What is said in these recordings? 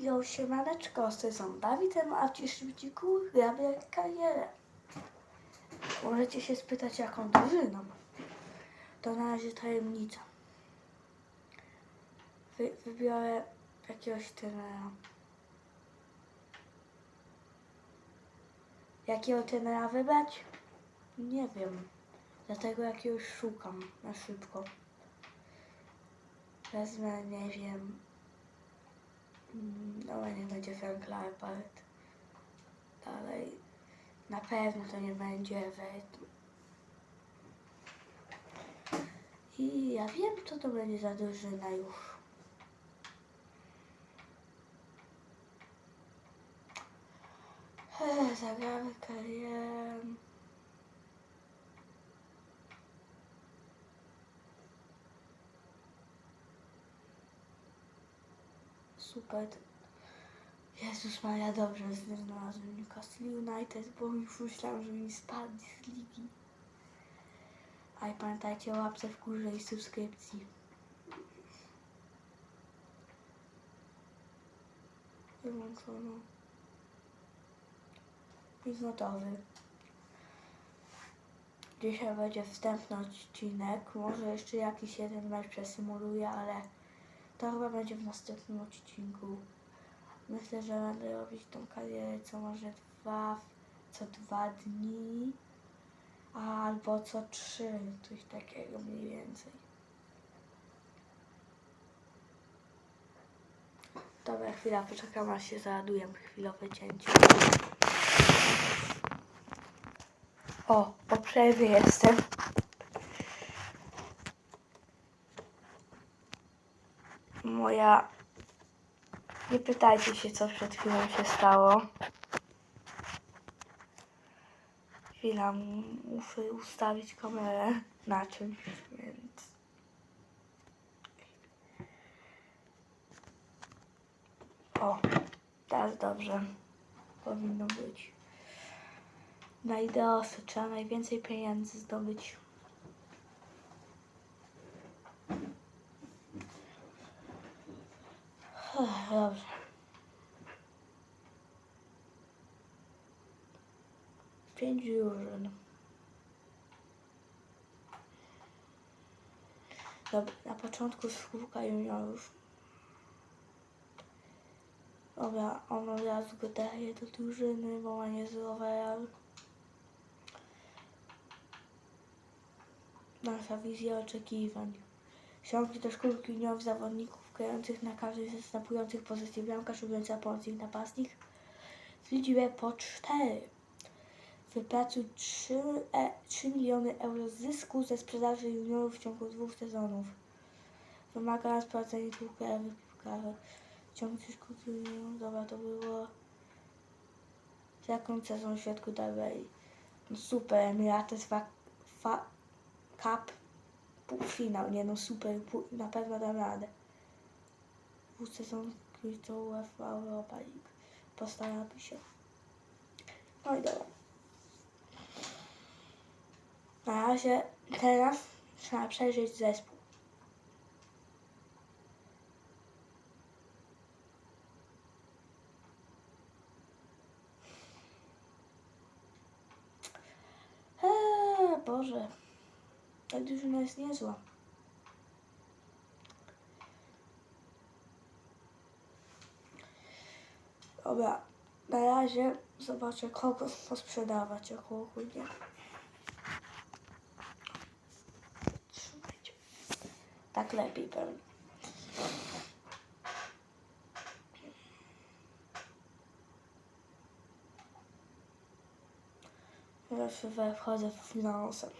Jo, siemaneczko, z tej są Dawidem, a w dzisiejszym odcinku robię karierę. Możecie się spytać, jaką drużyną. To na razie tajemnica. Wy, wybiorę jakiegoś trenera. Jakiego trenera wybrać? Nie wiem. Dlatego jakiegoś szukam na szybko. Wezmę, nie wiem, Mm, No nie będzie Frank Lampard. Dalej. Na pewno to nie będzie Everton. I ja wiem, co to będzie za drużyna już. Zagramy karierę. Super. Jezus Maria, dobrze znalazłem Newcastle United, bo już myślałam, że mi spadnie z ligi. A i pamiętajcie o łapce w górze i subskrypcji. Wyłączono. Już gotowy. Dzisiaj będzie wstępny odcinek. Może jeszcze jakiś jeden mecz przesymuluję, ale to chyba będzie w następnym odcinku. Myślę, że będę robić tą karierę co może dwa, co dwa dni, albo co trzy, coś takiego mniej więcej. Dobra, chwila, poczekam aż się załaduję, chwilowe cięcie. O, po przerwie jestem. Moja nie pytajcie się, co przed chwilą się stało. Chwila, muszę ustawić kamerę na czymś, więc... O, teraz dobrze. Powinno być. Na ideosy trzeba najwięcej pieniędzy zdobyć. Dobrze. Pięć drużyn. Dobra, na początku spółka juniorów. Dobra, on od razu go daje do drużyny, bo ma overall. Nasza wizja oczekiwań. Ściągnij do szkółki juniorów zawodników grających na każdej ze następujących pozycji bramkarz, obrońca, pomocnik, napastnik. Z liczbę po 4. Wypracuj 3, e, 3 miliony euro zysku ze sprzedaży juniorów w ciągu dwóch sezonów. Wymaga sprawdzenia dwóch krajowych piłkarzy. Szkółki juniorów. Dobra, to było... Zakończ sezon w środku dalej. No super, Emirates fa, fa, Cup półfinał, nie no super, pół, na pewno dam radę. Dwóch sezon to UEFA Europa League. Postaramy się. No i dobra. Na razie teraz trzeba przejrzeć zespół. Eee, Boże. Ta drużyna jest niezła. Dobra, na razie zobaczę kogo posprzedawać jako ogólnie. Trzymajcie. Tak lepiej pewnie. We- wchodzę w finanse.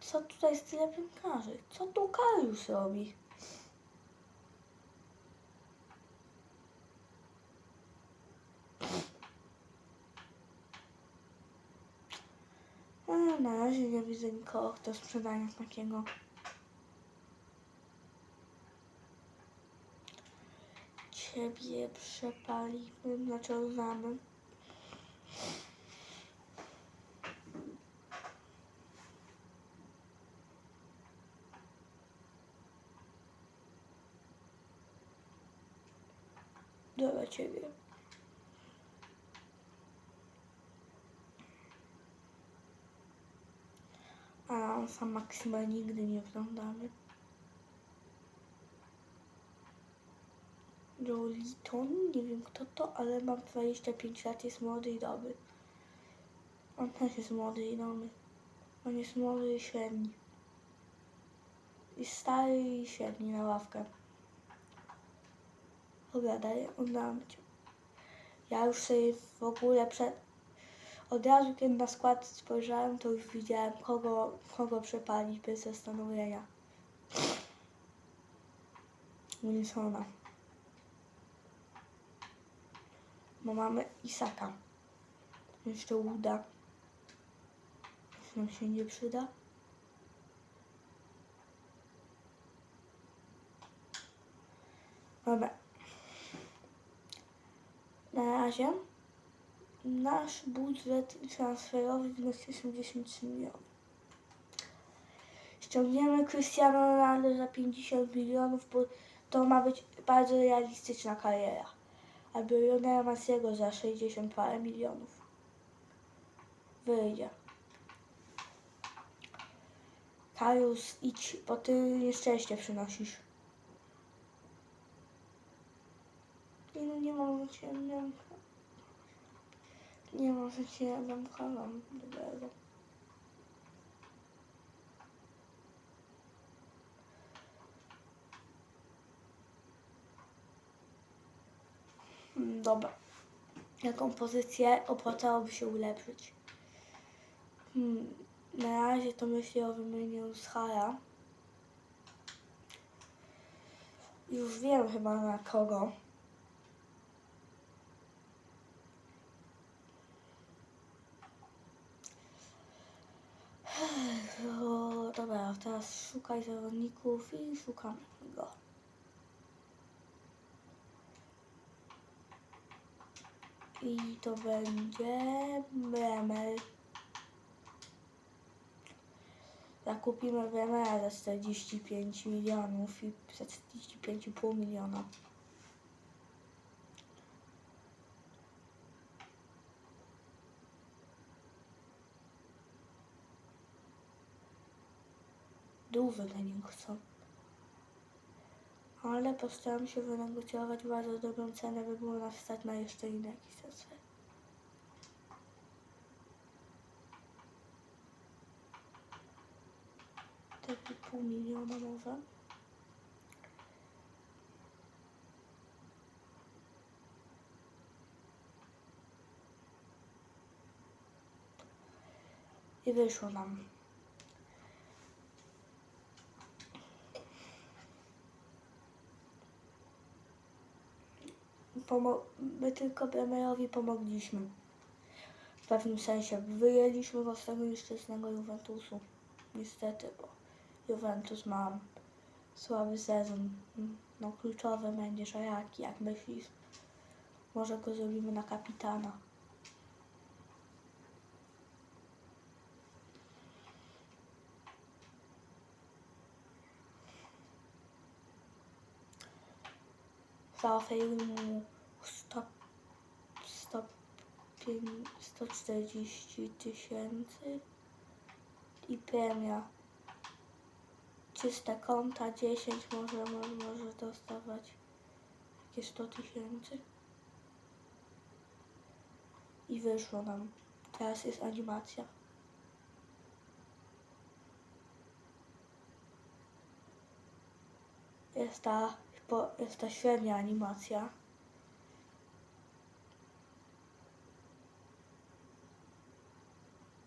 Co tutaj jest tyle piłkarzy? Co tu Kariusz robi? A, na razie nie widzę nikogo do sprzedania takiego. Ciebie przepalimy, znaczy oznamy. dla ciebie. A sam Maksyma nigdy nie oglądamy. Joliton, nie wiem kto to, ale mam 25 lat, jest młody i dobry. On też jest młody i dobry. On jest młody i średni. I stary i średni na ławkę. Opowiadaj, oddam cię. Ja już sobie w ogóle przed... Od razu kiedy na skład spojrzałem, to już widziałem kogo, kogo przepalić bez zastanowienia. Wilsona. Bo mamy Isaka. Jeszcze uda. Jeśli nam się nie przyda. Dobra. Na razie nasz budżet transferowy wynosi 83 miliony. Ściągniemy Cristiano Ronaldo za 50 milionów, bo to ma być bardzo realistyczna kariera. Albo Lionela Messiego za 60 parę milionów. Wyjdzie. Karius, idź, bo ty nieszczęście przynosisz. Nie no, nie cię, nie Nie może ja zamknąłem dobrego. Hmm, Dobra. Jaką pozycję opłacałoby się ulepszyć? Hmm, na razie to myślę o wymianie Schara. Już wiem chyba na kogo. O, teraz szukaj zawodników i szukam go. I to będzie Bremer. Zakupimy Bremera za 45 milionów i za 45,5 miliona. Dużo dla niego chcą. Ale postaram się wynegocjować bardzo dobrą cenę, by było nas stać na jeszcze inny jakiś transfer. Taki pół miliona może. I wyszło nam. My tylko Bremerowi pomogliśmy. W pewnym sensie wyjęliśmy go z tego nieszczęsnego Juventusu. Niestety, bo Juventus ma słaby sezon. No kluczowy będzie, a jaki, jak myślisz? Może go zrobimy na kapitana. Zaoferuj mu 100, 100, 140 tysięcy i premia. Czyste konta 10 może, może, może dostawać jakieś 100 tysięcy. I wyszło nam. Teraz jest animacja. Jest ta, jest ta średnia animacja.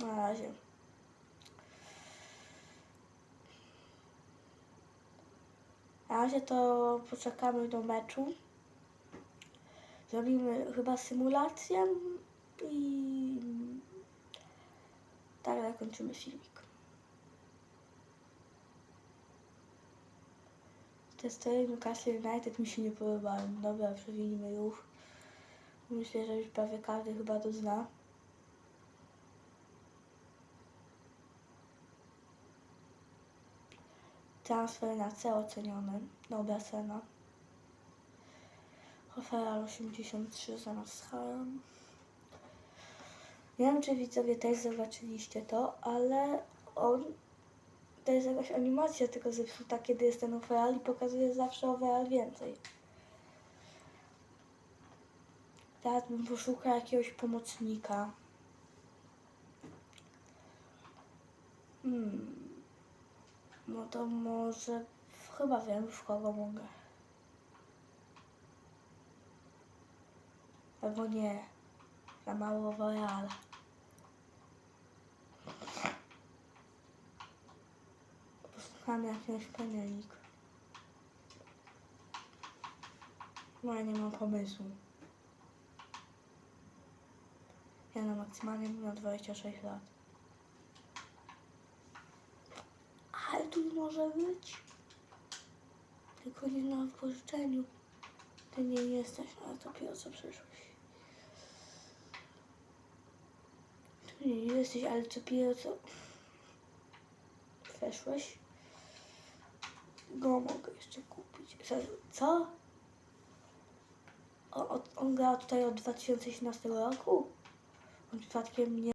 Na razie. Na razie to poczekamy do meczu. Zrobimy chyba symulację i tak zakończymy filmik. Te story Newcastle United mi się nie podobają. Dobra, przewinimy już. Myślę, że już prawie każdy chyba to zna. Transfer na C oceniony. Dobra cena. Feral 83 zamiast Harem. Nie wiem, czy widzowie też zobaczyliście to, ale on. To jest jakaś animacja tylko zepsuta, kiedy jest ten Feral i pokazuje zawsze o Feral więcej. Teraz bym poszukał jakiegoś pomocnika. Hmm. No to może. Chyba wiem, w kogo mogę. Albo nie. Za mało Royala. Posłuchamy jakiegoś panelik. No ja nie mam pomysłu. Ja na maksymalnie mam 26 lat. Ale tu może być. Tylko nie na wypożyczeniu. Ty nie jesteś, ale dopiero co przyszłeś. Ty nie jesteś, ale dopiero co weszłeś. Go mogę jeszcze kupić. Co? Co? O, o, on gra tutaj od 2017 roku? On przypadkiem nie